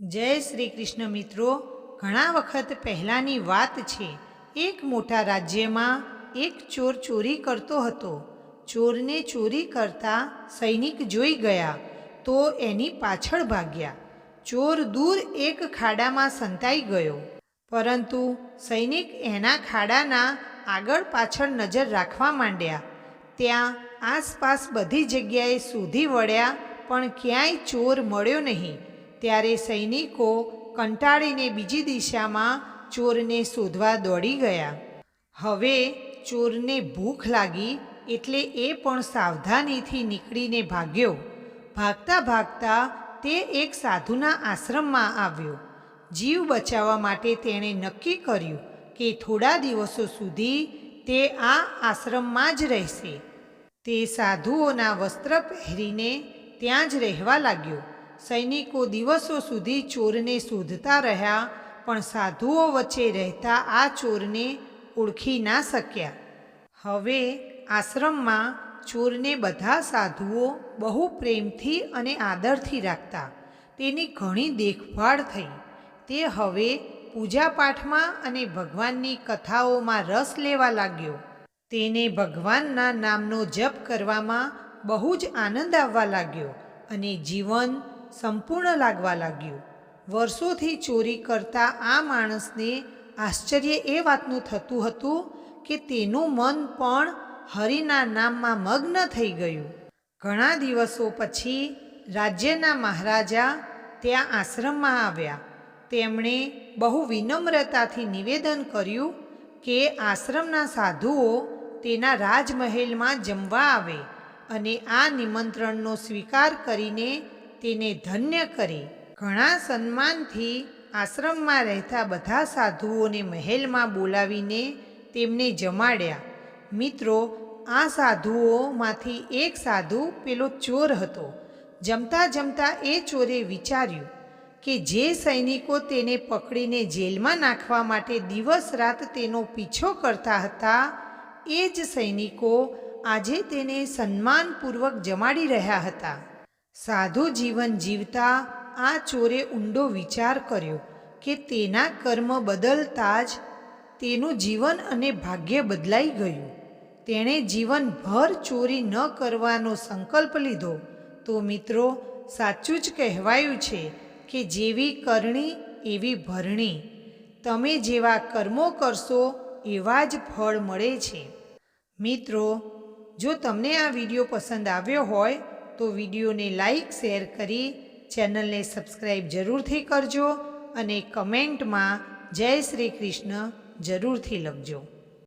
જય શ્રી કૃષ્ણ મિત્રો, ઘણા વખત પહેલાંની વાત છે, એક મોટા રાજ્યમાં એક ચોર ચોરી કરતો હતો. ચોરને ચોરી કરતા સૈનિક જોઈ ગયા, તો એની પાછળ ભાગ્યા. ચોર દૂર એક ખાડામાં સંતાઈ ગયો, પરંતુ સૈનિક એના ખાડાના આગળ પાછળ નજર રાખવા માંડ્યા. ત્યાં આસપાસ બધી જગ્યાએ શોધી વળ્યા, પણ ક્યાંય ચોર મળ્યો નહીં. ત્યારે સૈનિકો કંટાળીને બીજી દિશામાં ચોરને શોધવા દોડી ગયા. હવે ચોરને ભૂખ લાગી એટલે એ પણ સાવધાનીથી નીકળીને ભાગ્યો. ભાગતા ભાગતા તે એક સાધુના આશ્રમમાં આવ્યો. જીવ બચાવવા માટે તેણે નક્કી કર્યું કે થોડા દિવસો સુધી તે આ આશ્રમમાં જ રહેશે. તે સાધુઓના વસ્ત્ર પહેરીને ત્યાં જ રહેવા લાગ્યો. સૈનિકો દિવસો સુધી ચોરને શોધતા રહ્યા, પણ સાધુઓ વચ્ચે રહેતા આ ચોરને ઓળખી ના શક્યા. હવે આશ્રમમાં ચોરને બધા સાધુઓ બહુ પ્રેમથી અને આદરથી રાખતા. તેની ઘણી દેખભાળ થઈ. તે હવે પૂજાપાઠમાં અને ભગવાનની કથાઓમાં રસ લેવા લાગ્યો. તેને ભગવાનના નામનો જપ કરવામાં બહુ જ આનંદ આવવા લાગ્યો અને જીવન સંપૂર્ણ લાગવા લાગ્યું. વર્ષોથી ચોરી કરતા આ માણસને આશ્ચર્ય એ વાતનું થતું હતું કે તેનું મન પણ હરિના નામમાં મગ્ન થઈ ગયું. ઘણા દિવસો પછી રાજ્યના મહારાજા ત્યાં આશ્રમમાં આવ્યા. તેમણે બહુ વિનમ્રતાથી નિવેદન કર્યું કે આશ્રમના સાધુઓ તેના રાજમહેલમાં જમવા આવે અને આ નિમંત્રણનો સ્વીકાર કરીને તેને ધન્ય કરી ઘણા સન્માનથી આશ્રમમાં રહેતા બધા સાધુઓને મહેલમાં બોલાવીને તેમને જમાડ્યા. મિત્રો, આ સાધુઓમાંથી એક સાધુ પેલો ચોર હતો. જમતા જમતા એ ચોરે વિચાર્યું કે જે સૈનિકો તેને પકડીને જેલમાં નાખવા માટે દિવસ રાત તેનો પીછો કરતા હતા, એ જ સૈનિકો આજે તેને સન્માનપૂર્વક જમાડી રહ્યા હતા. સાધુ જીવન જીવતા આ ચોરે ઊંડો વિચાર કર્યો કે તેના કર્મ બદલતા જ તેનું જીવન અને ભાગ્ય બદલાઈ ગયું. તેણે જીવનભર ચોરી ન કરવાનો સંકલ્પ લીધો. તો મિત્રો, સાચું જ કહેવાયું છે કે જેવી કરણી, એવી ભરણી. તમે જેવા કર્મો કરશો, એવા જ ફળ મળે છે. મિત્રો, જો તમને આ વીડિયો પસંદ આવ્યો હોય તો વિડીયોને લાઈક, શેર કરી ચેનલને સબસ્ક્રાઈબ જરૂરથી કરજો અને કમેન્ટમાં જય શ્રી કૃષ્ણ જરૂરથી લખજો.